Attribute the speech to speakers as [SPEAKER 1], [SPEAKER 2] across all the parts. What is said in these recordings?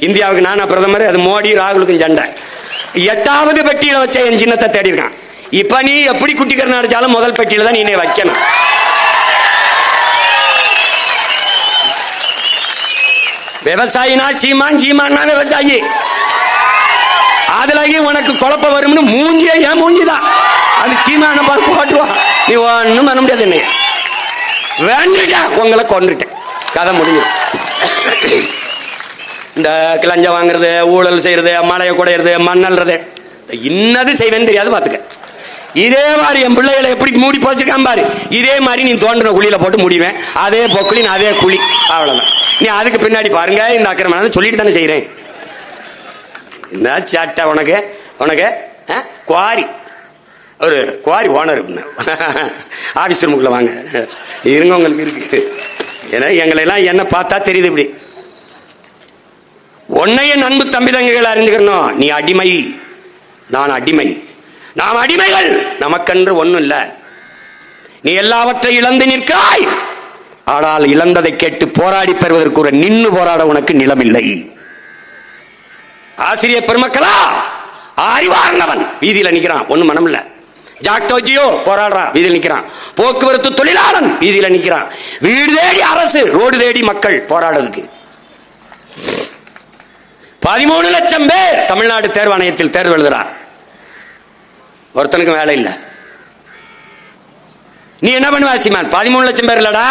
[SPEAKER 1] இந்தியாவுக்கு நானா பிரதமர் அது மோடி ராகுலுக்கும் சண்டை. எட்டாவது பெட்டியில வச்ச என் சின்னத்தை தேடி இருக்கான் இப்ப நீ எப்படி குட்டிக்கரணம் அடிச்சாலும் முதல் பெட்டியில தான் நீ வைக்கணும். விவசாயினா சீமான் சீமான்னா விவசாயி. அதுலயே உனக்கு குழப்பம் வரும்னு மூஞ்சிய ஏன் மூஞ்சிதான் அது சீமான பார்த்து போட்டுவா. நீ ஒன்றும் பண்ண முடியாது என்னைய. வேண்டிட்டா உங்களை கொண்டுட்டேன் கதை முடியும் இந்த கிளஞ்ச வாங்குறது ஊழல் செய்யறது மலையை குடையிறது மண்ணல்றது இன்னது செய்வேன்னு தெரியாது பாத்துக்க இதே மாதிரி என் பிள்ளைகளை எப்படி மூடி போச்சிருக்கான் பாரு. இதே மாதிரி நீ தோண்டின குழியில போட்டு முடிவேன். அதே பொக்குளின் அதே குழி. அவ்வளவுதான். நீ அதுக்கு பின்னாடி பாருங்க இந்த அக்கிரமம் சொல்லிட்டு தானே செய்யறேன் என்ன சேட்டை உனக்கு? உனக்கு ஆ? குவாரி. ஒரு குவாரி ஓனர் ஆபீஸ் ரூமுக்குள்ள வாங்க. இருங்க உங்களுக்கு இருக்கு. ஏன்னா எங்களை எல்லாம் என்ன பார்த்தா தெரியுது இப்படி. உன்னைய அன்பு தம்பி தங்கைகள் அறிஞ்சுக்கணும் நீ அடிமை. நான் அடிமை. நாம் அடிமைகள். நமக்கென்று ஒன்றும் இல்லை நீ எல்லாவற்றை இழந்து நிற்கிறாய். ஆனால் இழந்ததை கேட்டு போராடி பெறுவதற்கு ஒரு நின்று போராட உனக்கு நிலமில்லை. ஆசிரியர் பெருமக்களா அறிவார்ந்தவன். வீதியில் நிற்கிறான் ஒன்றும் மனம் இல்லை ஜாக்டோஜியோ போராடுறான் வீதியில் நிற்கிறான் போக்குவரத்து தொழிலாளன் வீதியில் நிற்கிறான் வீடு தேடி அரசு ரோடு தேடி மக்கள் போராடுறதுக்கு. பதிமூணு லட்சம் பேர் தமிழ்நாடு தேர்வாணையத்தில் தேர்வு எழுதுறான். ஒருத்தனுக்கும் வேலை இல்லை. நீ என்ன பண்ணுவ சீமான்? பதிமூணு லட்சம் பேர் இல்லடா.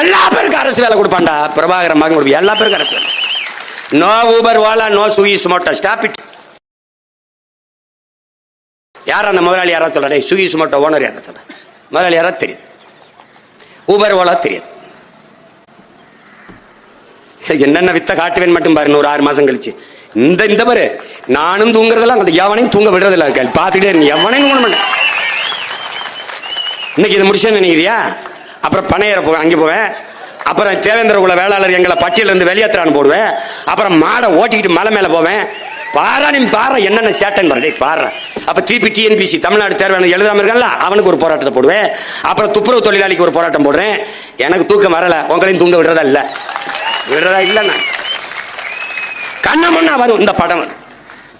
[SPEAKER 1] எல்லா பேருக்கும் அரசு வேலை கொடுப்பான்டா. பிரபாகரன் மகன் கொடுப்பா. எல்லா பேருக்கும் அரசு வேலை. No Uber Ola no Swiggy Zomato. Stop it யார் அந்த முதலாளி யாரா சொல்றேன் சுகி சுமோட்டோ ஓனர் யாரா சொல்றேன் முதலாளி யாரா தெரியும் ஊபர் ஓலா தெரியாது. என்னென்ன வித்த காட்டுவேன் மட்டும் பாரு ஒரு ஆறு மாசம் கழிச்சு. இந்த இந்த பாரு நானும் தூங்குறதெல்லாம் அந்த எவனையும் தூங்க விடுறதில்ல கேள் பார்த்துட்டே இருங்க எவனையும் தூங்க மாட்டேன் இன்னைக்கு இதை முடிச்சேன்னு நினைக்கிறியா? அப்புறம் பனையரை போவேன் அங்கே போவேன். அப்புறம் தேவேந்திர குல வேளாளர் எங்களை பட்டியல இருந்து வெளியேற்றான்னு போடுவேன். அப்புறம் மாடை ஓட்டிக்கிட்டு மலை மேலே போவேன். பாரா நீ பாரு என்னென்ன சேட்டன் பாரு பாரு. அப்ப திருப்பி டிஎன்பிசி தமிழ்நாடு தேர்வு எழுதாம இருக்கல அவனுக்கு ஒரு போராட்டத்தை போடுவேன். அப்புறம் துப்புரவு தொழிலாளிக்கு ஒரு போராட்டம் போடுறேன். எனக்கு தூக்கம் வரல உங்களையும் தூங்க விடுறதா இல்லை விடுறதா இல்ல நான். கண்ண முன்னா வரும் இந்த படம். வரும்.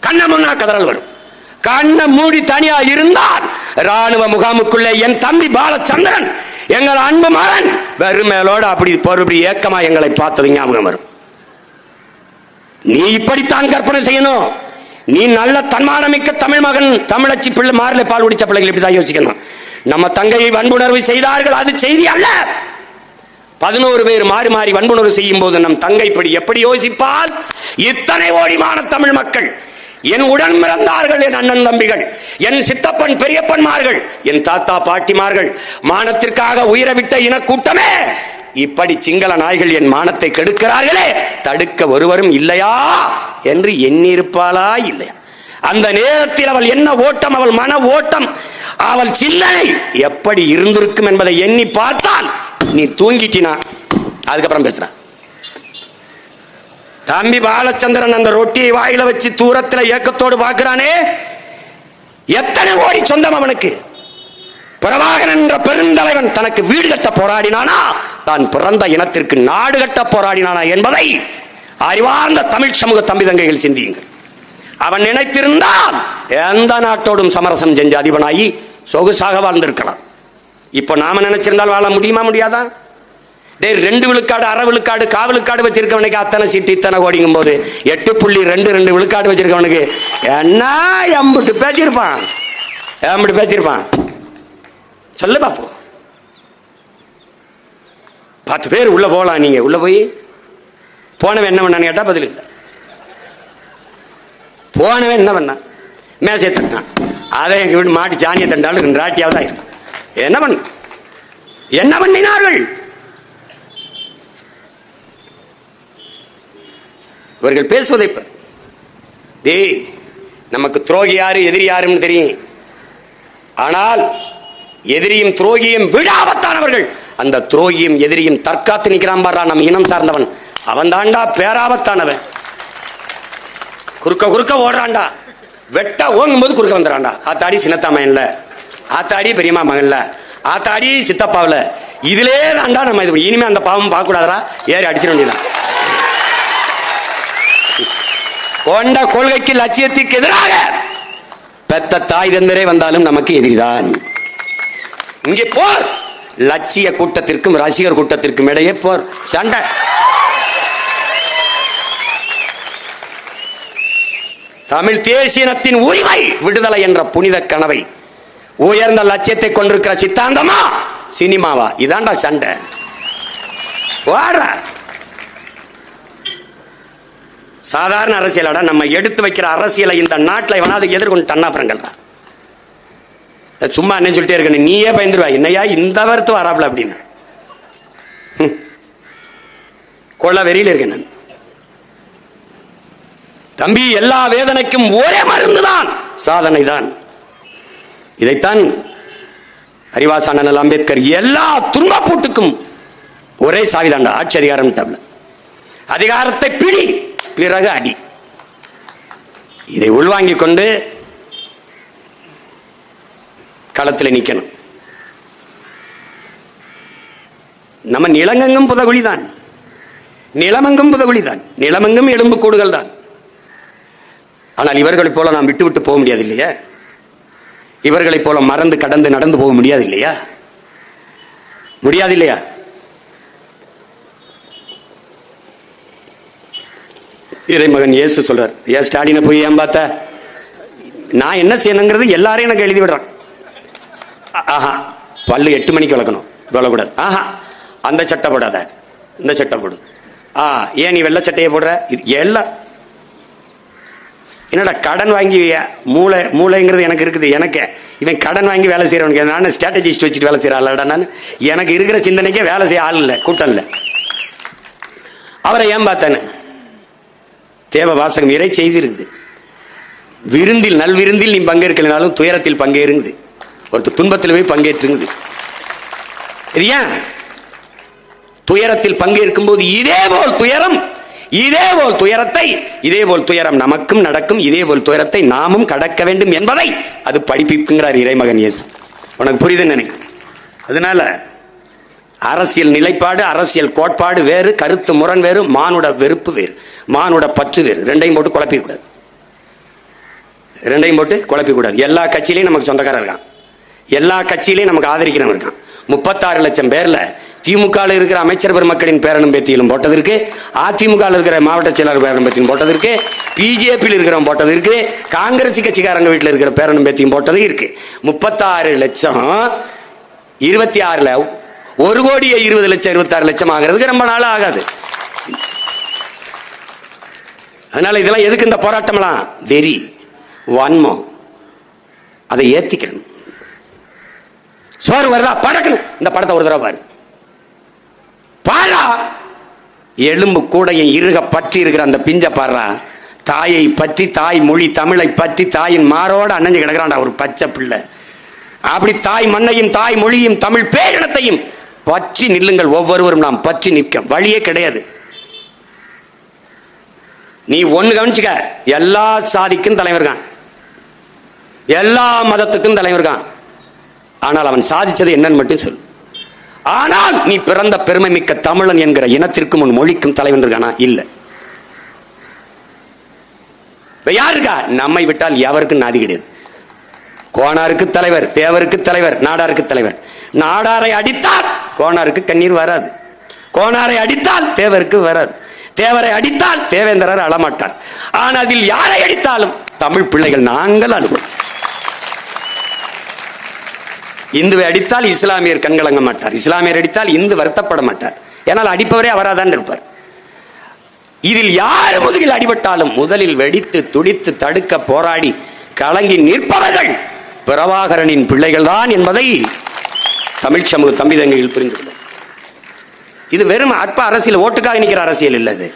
[SPEAKER 1] கண்ண முன்னா கதறல் வரும். கண்ணை மூடி தனியா இருந்தால் ராணுவ முகாமுக்குள்ளே என் தம்பி பாலச்சந்திரன் எங்கள் அன்பு மகன் வெறுமேலோடு அப்படி பொறுப்படி ஏக்கமா எங்களை பார்த்தது ஞாபகம் வரும். நீ இப்படித்தான் கற்பனை செய்யணும். நீ நல்ல தன்மானமிக்க தமிழ் மகன் தமிழச்சி பிள்ளை மாறில பால் குடிச்ச பிள்ளைகள் இப்படிதான் யோசிக்கணும். நம்ம தங்கையை வன்புணர்வு செய்தார்கள் அது செய்தி அல்ல. பதினோரு பேர் மாறி மாறி வன்புணர்வு செய்யும் போது நம் தங்கை இப்படி எப்படி யோசிப்பால்? இத்தனை ஓடிமான தமிழ் மக்கள் என் உடன் பிறந்தார்கள் என் அண்ணன் தம்பிகள் என் சித்தப்பன் பெரியப்பன்மார்கள் என் தாத்தா பாட்டிமார்கள் மானத்திற்காக உயிரை விட்ட இனக்கூட்டமே இப்படி சிங்கள நாய்கள் என் மானத்தை கெடுக்கிறார்களே தடுக்க ஒருவரும் இல்லையா என்று எண்ணியிருப்பாளா இல்லையா? அந்த நேரத்தில் அவள் என்ன ஓட்டம் அவள் மன ஓட்டம் அவள் சிந்தனை எப்படி இருந்திருக்கும் என்பதை எண்ணி பார்த்தால் நீ தூங்கிட்டினா அதுக்கப்புறம் பேசுற தம்பி பாலச்சந்திரன் அந்த ரொட்டியை வாயில வச்சு தூரத்துல ஏக்கத்தோடு பார்க்கிறானே எத்தனை கோடி சொந்தம் அவனுக்கு? பிரபாகரன் என்ற பெருந்தலைவன் தனக்கு வீடு கட்ட போராடினானா? தான் பிறந்த இனத்திற்கு நாடு கட்ட போராடினானா என்பதை அறிவார்ந்த தமிழ் சமூக தம்பி தங்கைகள் சிந்தியுங்கள். அவன் நினைத்திருந்தான் எந்த நாட்டோடும் சமரசம் செஞ்ச அதிபனாகி சொகுசாக வாழ்ந்திருக்கலாம். இப்போ நாம நினைச்சிருந்தால் வாழ முடியுமா முடியாதா? டேய் ரெண்டு விழுக்காடு அரை விழுக்காடு காவலுக்காடு விழுக்காடு வச்சிருக்கவனுக்கு அத்தனை சீட்டு இத்தனை கோடிங்கும் போது எட்டு புள்ளி ரெண்டு ரெண்டு விழுக்காடு வச்சிருக்கவனுக்கு. என்ன? எம்பிட்டு பேசியிருப்பான். எம்பிட்டு பேசியிருப்பான். சொல்லு பாப்போம் பத்து பேர் உள்ள போகலாம் நீங்க. உள்ள போய் போனவன் என்ன பண்ணான்னு கேட்டா பதில் இல்லை. போனவன் என்ன பண்ணான்? மேசையை தட்டினான். அதை எங்க வீட்டு மாட்டு சாணியை தண்டாலும் ரெண்டு ராட்டியாவது தான் என்ன பண்ண? என்ன பண்ணினார்கள்? இவர்கள் பேசுவதை தே நமக்கு துரோகி யாரு எதிரி யாருன்னு தெரியும். ஆனால் எதிரியும் துரோகியும் விடாபத்தானவர்கள் அந்த துரோகியும் எதிரியும் தற்காத்து நிற்கிறான் பாரா நம் இனம் சார்ந்தவன். அவன் தாண்டா பேராபத்தானவன். குறுக்க குறுக்க ஓடுறான்டா. வெட்ட ஓங்கும் போது குறுக்க வந்துடுறான்டா. ஆத்தாடி சின்னத்தாமையன்ல. ஆத்தாடி பெரியம்மா மகன்ல. ஆத்தாடி சித்தப்பாவில். இதிலே தாண்டா நம்ம இது இனிமே அந்த பாவம் பார்க்கக்கூடாதா ஏறி அடிச்சிட வேண்டியதான் கொண்ட கொள்கைக்கு லட்சியத்திற்கு எதிராக பெத்த தாய் தந்தரே வந்தாலும் நமக்கு எதிரிதான். இங்கே போர். லட்சிய கூட்டத்திற்கும் ரசிகர் கூட்டத்திற்கும் இடையே போர். சண்டை. தமிழ் தேசியனத்தின் உரிமை விடுதலை என்ற புனித கனவை உயர்ந்த லட்சியத்தை கொண்டிருக்கிற சித்தாந்தமா? சினிமாவா? இதான்டா சண்டை. வாடுறா சாதாரண அரசியலாடா நம்ம எடுத்து வைக்கிற அரசியலை இந்த நாட்டில் எவனாவது எதிர்கொண்டு தன்னாப்புறங்கள் சும்மா என்ன சொல்லிட்டே இருக்க நீயே பயந்துருவா. என்னையா இந்த வருத்து வராப்ல அப்படின்னு. கொள்ள வெறியில் இருக்கேன் நான். தம்பி எல்லா வேதனைக்கும் ஒரே மருந்துதான். சாதனை தான் இதைத்தான் அறிவாசானல் அம்பேத்கர் எல்லா துன்பப்பூட்டுக்கும் ஒரே சாவிதாண்டா ஆட்சி அதிகாரம் அதிகாரத்தை பிடி பிறகு அடி. இதை உள்வாங்கிக் கொண்டு களத்தில் நிற்கணும் நம்ம நிலங்கெங்கும் புதகுழிதான். நிலமெங்கும் புதகுழிதான். நிலமெங்கும் எலும்பு கூடுகள் தான். ஆனால் இவர்களைப் போல நாம் விட்டு விட்டு போக முடியாது இல்லையா? இவர்களைப் போல மறந்து கடந்து நடந்து போக முடியாது இல்லையா முடியாது இல்லையா இறைமகன் இயேசு சொல்றார் ஏன் ஸ்டாலினை போய் ஏன் பார்த்த? நான் என்ன செய்யணுங்கிறது எல்லாரையும் எனக்கு எழுதி விடுறான். ஆஹா பல்லு எட்டு மணிக்கு வளர்க்கணும் விளக்கூடாது. ஆஹா அந்த சட்டை போடாத இந்த சட்டை போடு. ஆ ஏன் நீ வெள்ளை சட்டையை போடுற? இது எல்லாம் என்னடா கடன் வாங்கி மூளை மூளைங்கிறது எனக்கு இருக்குது எனக்கு. இவன் கடன் வாங்கி வேலை செய்யறவனுக்கு நான் ஸ்ட்ராட்டஜிஸ்ட் வச்சுட்டு வேலை செய்யறாள்டா நான். எனக்கு இருக்கிற சிந்தனைக்கே வேலை செய்ய ஆள் இல்லை கூட்டம் இல்லை. அவரை ஏன் பார்த்தானு? தேவ வாசகம் இறை விருந்தில் நல் விருந்தில் நல்விருந்தில் நீ பங்கேற்கலைனாலும் துயரத்தில் பங்கேறுங்குது. ஒருத்தர் துன்பத்தில் போய் பங்கேற்றுங்குது. இது ஏன்? துயரத்தில் பங்கேற்கும் போது இதே போல் துயரம் இதே போல் துயரத்தை இதே போல் துயரம் நமக்கும் நடக்கும் இதே போல் துயரத்தை நாமும் கடக்க வேண்டும் என்பதை அது படிப்பிக்குங்கிறார் இறைமகன் இயேசு. உனக்கு புரியுது நினைக்கிறேன். அதனால அரசியல் நிலைப்பாடு அரசியல் கோட்பாடு வேறு கருத்து முரண் வேறு மானுட வெறுப்பு வேறு மானுட பற்று வேறு ரெண்டையும் போட்டு குழப்பிக்கூடாது. ரெண்டையும் போட்டு குழப்பிக்கூடாது. எல்லா கட்சியிலையும் நமக்கு சொந்தக்காரர் இருக்கான். எல்லா கட்சியிலையும் நமக்கு ஆதரிக்கிறவன் இருக்கான். முப்பத்தாறு லட்சம் பேர்ல திமுக இருக்கிற அமைச்சர் பெருமக்களின் பேரனும் பேத்தியிலும் போட்டது அதிமுக இருக்கிற மாவட்ட செயலாளர் பேரனும் பேத்தியும் போட்டது பிஜேபியில் இருக்கிறவன் போட்டது இருக்கு காங்கிரஸ் கட்சிக்காரங்க வீட்டில் இருக்கிற பேரனும் பேத்தியும் போட்டது இருக்கு முப்பத்தாறு லட்சம். இருபத்தி ஆறுல ஒரு கோடியே இருபது லட்சம் இருபத்தாறு லட்சம் ஆகிறதுக்கு ரொம்ப நாள் ஆகாது. அதனால இதெல்லாம் எதுக்கு இந்த போராட்டம்லாம் வெறி வன்மம். அதை ஏத்திக்கணும். சோறு வருதா? படக்கணும் இந்த படத்தை ஒரு தடவை பாரு. பாரா எலும்பு கூடையும் இருக பற்றி இருக்கிற அந்த பிஞ்ச பாடுறா தாயை பற்றி தாய் மொழி தமிழை பற்றி தாயின் மாரோட அணைஞ்சு கிடக்கிறான்டா ஒரு பச்சை பிள்ளை. அப்படி தாய் மண்ணையும் தாய் மொழியும் தமிழ் பேரிடத்தையும் பற்றி நில்லுங்கள் ஒவ்வொருவரும் நாம் பற்றி நிற்க. வழியே கிடையாது. நீ ஒன்று கவனிச்சுக்க எல்லா சாதிக்கும் தலைவர் எல்லா மதத்துக்கும் தலைவர் ஆனால் அவன் சாதிச்சது என்னன்னு மட்டும் சொல். ஆனால் நீ பிறந்த பெருமை மிக்க தமிழன் என்கிற இனத்திற்கும் உன் மொழிக்கும் தலைவன் இருக்கானா? இல்லை. யார் இருக்கா? நம்மை விட்டால் எவருக்கும் நாதி கிடையாது. கோணாருக்கு தலைவர் தேவருக்கு தலைவர் நாடாருக்கு தலைவர். நாடாரை அடித்தால் கோணாருக்கு கண்ணீர் வராது. கோணாரை அடித்தால் தேவருக்கு வராது. தேவரை அடித்தால் தேவேந்திரர் அழமாட்டார். ஆனால் அதில் யாரை அடித்தாலும் தமிழ் பிள்ளைகள் நாங்கள் அழுகிறோம். இந்துவை அடித்தால் இஸ்லாமியர் கண்கலங்க மாட்டார். இஸ்லாமியர் அடித்தால் இந்து வருத்தப்பட மாட்டார். ஏனால் அடிப்பவரே அவராதான் இருப்பார். இதில் யார் முதுகில் அடிபட்டாலும் முதலில் வெடித்து துடித்து தடுக்க போராடி கலங்கி நிற்பவர்கள் பிரபாகரனின் பிள்ளைகள் தான் என்பதை தமிழ் சமூக தம்பி புரிந்து கொள்ளும் இது வெறும் அற்ப அரசியல் ஓட்டுக்காக நிற்கிற அரசியல் இல்லது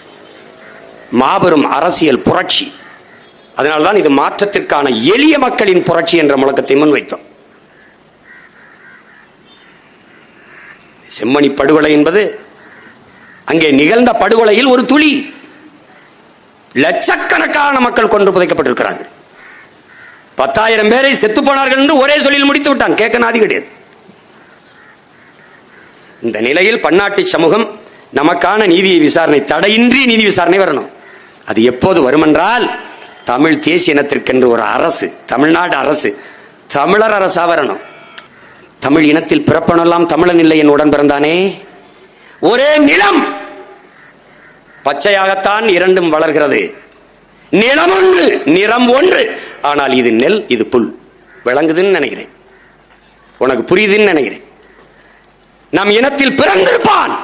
[SPEAKER 1] மாபெரும் அரசியல் புரட்சி. அதனால்தான் இது மாற்றத்திற்கான எளிய மக்களின் புரட்சி என்ற முழக்கத்தை முன்வைத்தோம். செம்மணி படுகொலை என்பது அங்கே நிகழ்ந்த படுகொலையில் ஒரு துளி. லட்சக்கணக்கான மக்கள் கொன்று புதைக்கப்பட்டிருக்கிறார்கள். பத்தாயிரம் பேரை செத்து போனார்கள் என்று ஒரே சொல்லில் முடித்து விட்டான். கேட்க நாதி கிடையாது இந்த நிலையில் பன்னாட்டு சமூகம் நமக்கான நீதியை விசாரணை தடையின்றி நீதி விசாரணை வரணும். அது எப்போது வருமென்றால் தமிழ் தேசிய இனத்திற்கென்று ஒரு அரசு தமிழ்நாடு அரசு தமிழர் அரசா வரணும். தமிழ் இனத்தில் பிறப்பனெல்லாம் தமிழன் இல்லை என் உடன் பிறந்தானே ஒரே நிலம் பச்சையாகத்தான் இரண்டும் வளர்கிறது. நிலம் ஒன்று நிறம் ஒன்று. ஆனால் இது நெல் இது புல். விளங்குதுன்னு நினைக்கிறேன். உனக்கு புரியுதுன்னு நினைக்கிறேன். நம் இனத்தில் பிறந்திருப்பான்.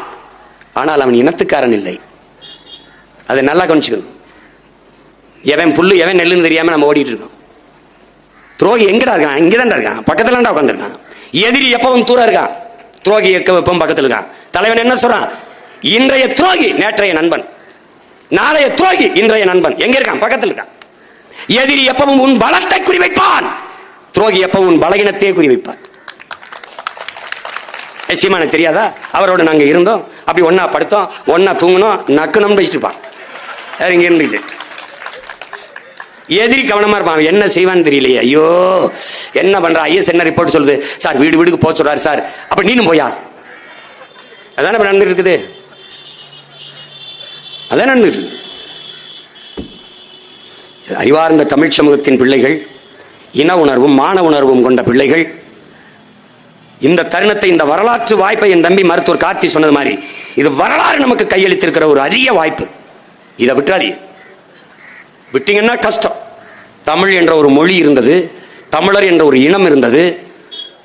[SPEAKER 1] ஆனால் அவன் இனத்துக்காரன் இல்லை. அதை நல்லா கவனிச்சுக்கணும். எவன் புல்லு எவன் நெல்லுன்னு தெரியாம நம்ம ஓடிட்டு இருக்கோம். துரோகி எங்கடா இருக்கான்? இங்கதான் இருக்கான். பக்கத்துலண்டா உட்காந்துருக்கான் எதிரி எப்பவும் தூரம் இருக்கான் துரோகி எப்பவும் பக்கத்துல இருக்கான் தலைவன் என்ன சொல்றான்? இன்றைய துரோகி நேற்றைய நண்பன். நாளைய துரோகி இன்றைய நண்பன். எங்க இருக்கான்? பக்கத்தில் இருக்கான். எதிரி எப்பவும் உன் பலத்தை குறிவைப்பான். துரோகி எப்பவும் உன் பலகீனத்தையே குறிவைப்பான். ஏய், எனக்கு தெரியாதா? அவரோட நாங்க இருந்தோம். அப்படி ஒன்னா படுத்தோம் ஒன்னா தூங்கணும் நக்குனம்னு வச்சுட்டுப்பான் இருப்பான். இங்க இருந்துச்சு எதிரி கவனமா இருப்பான். அவன் என்ன செய்வான்னு தெரியலையே. ஐயோ என்ன பண்ற? ஐஎஸ் என்ன ரிப்போர்ட் சொல்லுது? சார் வீடு வீடுக்கு போக சொல்றாரு சார். அப்ப நீனும் போயா? அதானே இப்ப நடந்துட்டு இருக்குது. அதான் நடந்துட்டு இருக்குது. அறிவார்ந்த தமிழ் சமூகத்தின் பிள்ளைகள் இன உணர்வும் மான உணர்வும் கொண்ட பிள்ளைகள் இந்த தருணத்தை இந்த வரலாற்று வாய்ப்பை என் தம்பி மருத்துவர் கார்த்தி சொன்னது மாதிரி இது வரலாறு நமக்கு கையளித்திருக்கிற ஒரு அரிய வாய்ப்பு. இதை விட்டுறாதீங்க. விட்டீங்கன்னா கஷ்டம். தமிழ் என்ற ஒரு மொழி இருந்தது தமிழர் என்ற ஒரு இனம் இருந்தது.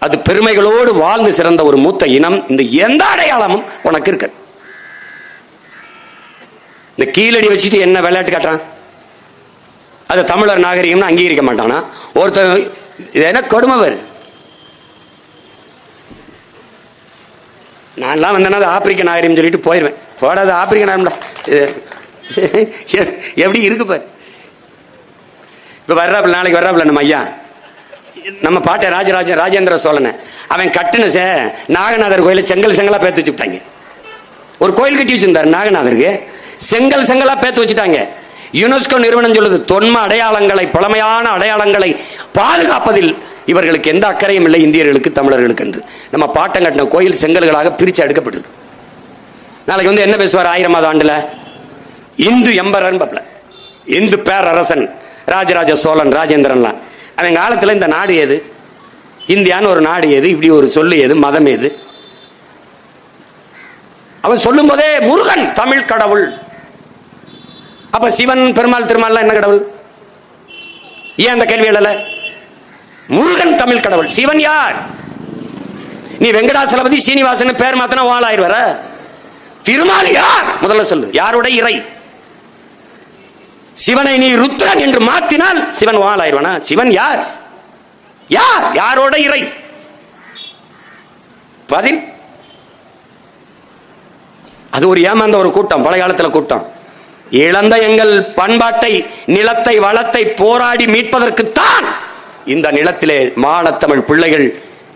[SPEAKER 1] அது பெருமைகளோடு வாழ்ந்து சிறந்த ஒரு மூத்த இனம் இந்த எந்த அடையாளமும் உனக்கு இருக்கு இந்த கீழடி வச்சுட்டு என்ன விளையாட்டு காட்டுறான்? அது தமிழர் நாகரிகம்னு அங்கீகரிக்க மாட்டானா? ஒருத்தர் இது என்ன கொடுமை வேறு? நான்லாம் வந்தேன்னா அது ஆப்பிரிக்க நாகரிகம் சொல்லிட்டு போயிடுவேன் போடாது ஆப்பிரிக்க நாகரிகம்டா. எப்படி இருக்கு பாரு? இப்போ வர்றாப்புல நாளைக்கு வர்றாப்புல நம்ம ஐயா. நம்ம பாட்டை ராஜராஜ ராஜேந்திர சோழனை. அவன் கட்டின சே நாகநாதர் கோயில செங்கல் செங்கலாக பேத்து வச்சுட்டாங்க ஒரு கோயில் கட்டி வச்சிருந்தார் நாகநாதருக்கு. செங்கல் செங்கலாக பேத்து வச்சுட்டாங்க. யுனெஸ்கோ நிறுவனம் சொல்லுது தொன்ம அடையாளங்களை பழமையான அடையாளங்களை பாதுகாப்பதில் இவர்களுக்கு எந்த அக்கறையும் இல்லை இந்தியர்களுக்கு தமிழர்களுக்கு என்று. நம்ம பாட்டம் கட்டின கோயில் செங்கல்களாக பிரித்து எடுக்கப்பட்டிருக்கு. நாளைக்கு வந்து என்ன பேசுவார் ஆயிரமாவது ஆண்டுல? இந்து எம்பரன் பப்ல இந்து பேரரசன். ராஜராஜ சோழன் ராஜேந்திரன்லாம். அவன் காலத்தில் இந்த நாடு எது? இந்தியான்னு ஒரு நாடு எது? இப்படி ஒரு சொல்லு எது? மதம் எது? அவன் சொல்லும் போதே முருகன் தமிழ் கடவுள். அப்ப சிவன் பெருமாள் திருமால் என்ன கடவுள்? ஏன் அந்த கேள்வி எழல? முருகன் தமிழ் கடவுள். சிவன் யார்? நீ வெங்கடாசலபதி சீனிவாசன் பேர் மாத்தனா வாழாயிருவர திருமால் யார்? முதல்ல சொல்லு. யாருடைய இறை? சிவனை நீ ருத்ரன் என்று மாத்தினால் சிவன் வாழாயிருவனா சிவன் யார்? யார்? யாரோட இறை? பதில்? அது ஒரு ஏமாந்த ஒரு கூட்டம் பழைய காலத்துல கூட்டம். இழந்த எங்கள் பண்பாட்டை நிலத்தை வளத்தை போராடி மீட்பதற்குத்தான் இந்த நிலத்திலே மானத்தமிழ் பிள்ளைகள்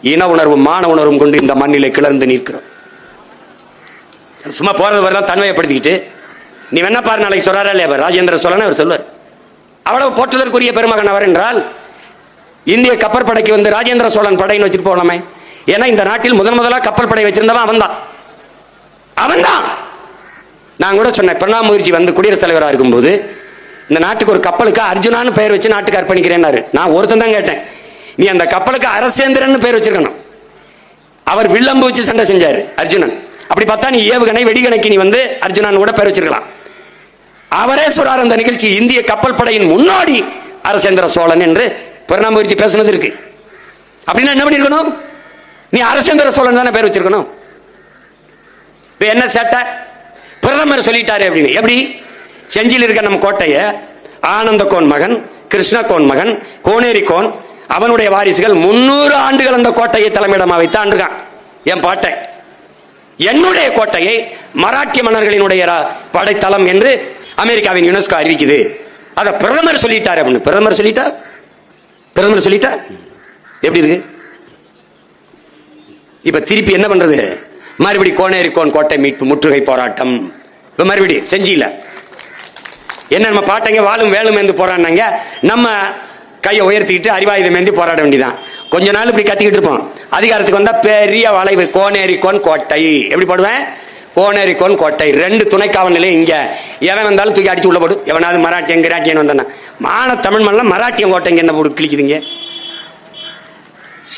[SPEAKER 1] இன உணர்வும் மான உணர்வும் கொண்டு இந்த மண்ணிலே கிளர்ந்து நிற்கிறோம். சும்மா போறது வரலாம் தன்மையப்படுத்திக்கிட்டு நீ வேணா பாரு நாளைக்கு சொல்றாரா இல்லையா அவர் ராஜேந்திர சோழன் அவர் சொல்வார் அவ்வளவு போற்றுதற்குரிய பெருமகன் அவர் என்றால் இந்திய கப்பற்படைக்கு வந்து ராஜேந்திர சோழன் படைன்னு வச்சுட்டு போகலாமே. ஏன்னா இந்த நாட்டில் முதன் முதலாக கப்பல் படை வச்சிருந்தவன் அவன்தான். அவன்தான்! நான் கூட சொன்னேன் பிரணாப் முகர்ஜி வந்து குடியரசுத் தலைவராக இருக்கும்போது இந்த நாட்டுக்கு ஒரு கப்பலுக்கு அர்ஜுனான்னு பெயர் வச்சு நாட்டுக்கு அர்ப்பணிக்கிறேன்னாரு. நான் ஒருத்தன் தான் கேட்டேன். நீ அந்த கப்பலுக்கு அரசேந்திரன் பேர் வச்சிருக்கணும். அவர் வில்லம்பு வச்சு சண்டை செஞ்சாரு அர்ஜுனன். அப்படி பார்த்தா நீ ஏவுகணை வெடிகணைக்கு நீ வந்து அர்ஜுனான் கூட பேர் வச்சிருக்கலாம். அவரே சொல்றார் அந்த நிகழ்ச்சி இந்திய கப்பல் படையின் முன்னோடி அரசேந்திர சோழன் என்று பிரணாமூர்த்தி முகர்ஜி பேசுனது இருக்கு. அப்படின்னா என்ன பண்ணிருக்கணும் நீ அரசேந்திர சோழன் தானே பேர் வச்சிருக்கணும். இப்போ என்ன சேட்டை? பிரதமர் சொல்லிட்டாரு அப்படின்னு. எப்படி? செஞ்சியில் இருக்க நம்ம கோட்டைய ஆனந்த கோன் மகன் கிருஷ்ண கோன் மகன் கோனேரி கோன் அவனுடைய வாரிசுகள் முன்னூறு ஆண்டுகள் அந்த கோட்டையை தலைமையிடமா வைத்தான் இருக்கான். என் பாட்டை. என்னுடைய கோட்டையை மராட்டிய மன்னர்களினுடைய படைத்தளம் என்று அமெரிக்காவின் யுனெஸ்கோ அறிவிக்குது. அதை பிரதமர் சொல்லிட்டார் அப்படின்னு. பிரதமர் சொல்லிட்டா? பிரதமர் சொல்லிட்டா? எப்படி இருக்கு? இப்ப திருப்பி என்ன பண்றது? மறுபடி கோனேரிக்கோன் கோட்டை மீட்பு முற்றுகை போராட்டம். இப்ப மறுபடி செஞ்சில என்ன நம்ம பாட்டங்க வாழும் வேலும் ஏந்து போராடினாங்க. நம்ம கையை உயர்த்திக்கிட்டு அறிவாயுதம் ஏந்தி போராட வேண்டியதான் கொஞ்ச நாள் இப்படி கத்திக்கிட்டு இருப்போம். அதிகாரத்துக்கு வந்தா பெரிய வளைவு கோனேரிக்கோன் கோட்டை. எப்படி போடுவேன்? கோனேரிக்கோன் கோட்டை. ரெண்டு துணை காவல் நிலையம் இங்கே. எவன் வந்தாலும் தூக்கி அடிச்சு உள்ள போடு எவனாவது மராட்டியன் கிராட்டியன் வந்தானா மான தமிழ் மண்ணில் மராட்டியன் கோட்டைங்க என்ன போடு கிழிக்குதுங்க?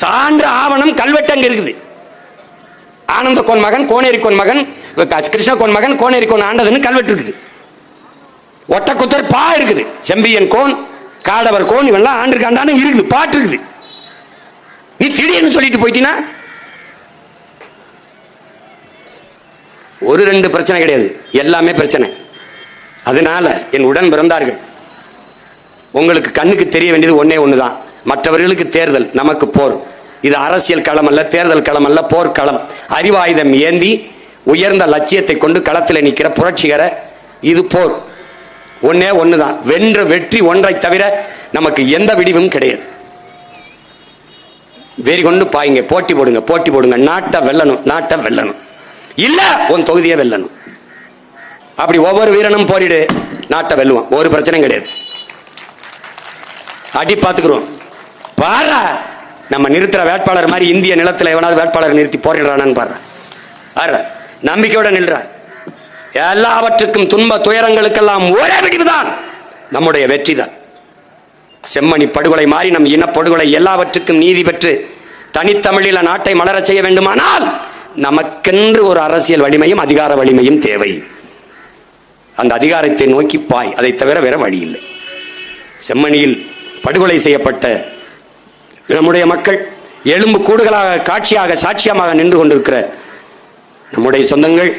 [SPEAKER 1] சான்று ஆவணம் கல்வெட்டு அங்க இருக்குது. ஆனந்த கோன் மகன் கோனேரிக்கோன் மகன் கிருஷ்ண கோன் மகன் கோனேரி கோன் ஆண்டதுன்னு கல்வெட்டு இருக்குது. ஒட்டக்குத்தர் பா இருக்குது. செம்பியன் கோன் காடவர் கோன் இவெல்லாம் ஆண்டு காண்டானு இருக்குது பாட்டு இருக்குது. நீ திடீர்னு சொல்லிட்டு போயிட்டீங்கன்னா ஒரு ரெண்டு பிரச்சனை கிடையாது. எல்லாமே பிரச்சனை. அதனால என் உடன் பிறந்தார்கள். உங்களுக்கு கண்ணுக்கு தெரிய வேண்டியது ஒன்றே ஒன்று தான் மற்றவர்களுக்கு தேர்தல் நமக்கு போர். இது அரசியல் களம் அல்ல தேர்தல் களம் அல்ல போர்க்களம் அறிவாயுதம் ஏந்தி உயர்ந்த லட்சியத்தை கொண்டு களத்தில் நிற்கிற புரட்சிகர இது போர். ஒன்னே தான் வென்ற வெற்றி ஒன்றை தவிர நமக்கு எந்த விடிவும் கிடையாது. வெறி கொண்டு பாயுங்க போட்டி போடுங்க போட்டி போடுங்க. நாட்டை வெல்லணும் நாட்டை வெல்லணும். இல்ல உன் தொகுதியை வெல்லணும். அப்படி ஒவ்வொரு வீரனும் போரிடு நாட்டை வெல்லுவான். ஒரு பிரச்சனையும் கிடையாது. அடி பார்த்துக்கிறோம் பாரு! நம்ம நிறுத்துற வேட்பாளர் மாதிரி இந்திய நிலத்தில் எவனாவது வேட்பாளர் நிறுத்தி போரிடுறானான்னு பாரு. பாரு நம்பிக்கையோட நில்றா. எல்லாவற்றுக்கும் துன்ப துயரங்களுக்கெல்லாம் ஒரே விடிவுதான். நம்முடைய வெற்றி தான் செம்மணி படுகொலை மாறி நம் இனப்படுகொலை எல்லாவற்றுக்கும் நீதி பெற்று தனித்தமிழில நாட்டை மலரச் செய்ய வேண்டுமானால் நமக்கென்று ஒரு அரசியல் வலிமையும் அதிகார வலிமையும் தேவை. அந்த அதிகாரத்தை நோக்கி பாய். அதை தவிர வேற வழி இல்லை செம்மணியில் படுகொலை செய்யப்பட்ட நம்முடைய மக்கள் எலும்பு கூடுகளாக காட்சியாக சாட்சியமாக நின்று கொண்டிருக்கிற நம்முடைய சொந்தங்கள்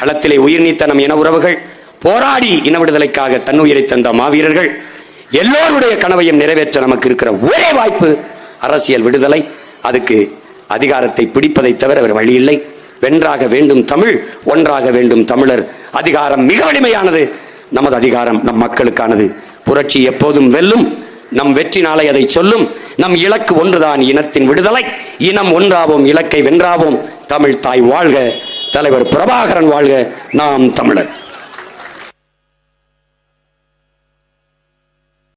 [SPEAKER 1] களத்திலே உயிர் நீத்த நம் இன உறவுகள் போராடி இன விடுதலைக்காக தன்னுயிரை தந்த மாவீரர்கள் எல்லோருடைய கனவையும் நிறைவேற்ற நமக்கு இருக்கிற ஒரே வாய்ப்பு அரசியல் விடுதலை. அதுக்கு அதிகாரத்தை பிடிப்பதை தவிர வேறு வழி இல்லை. வென்றாக வேண்டும் தமிழ் ஒன்றாக வேண்டும் தமிழர். அதிகாரம் மிக வலிமையானது. நமது அதிகாரம் நம் மக்களுக்கானது. புரட்சி எப்போதும் வெல்லும். நம் வெற்றி நாளை அதை சொல்லும். நம் இலக்கு ஒன்றுதான் இனத்தின் விடுதலை. இனம் ஒன்றாவோம் இலக்கை வென்றாவோம். தமிழ் தாய் வாழ்க. தலைவர் பிரபாகரன் வாழ்க. நாம் தமிழர்.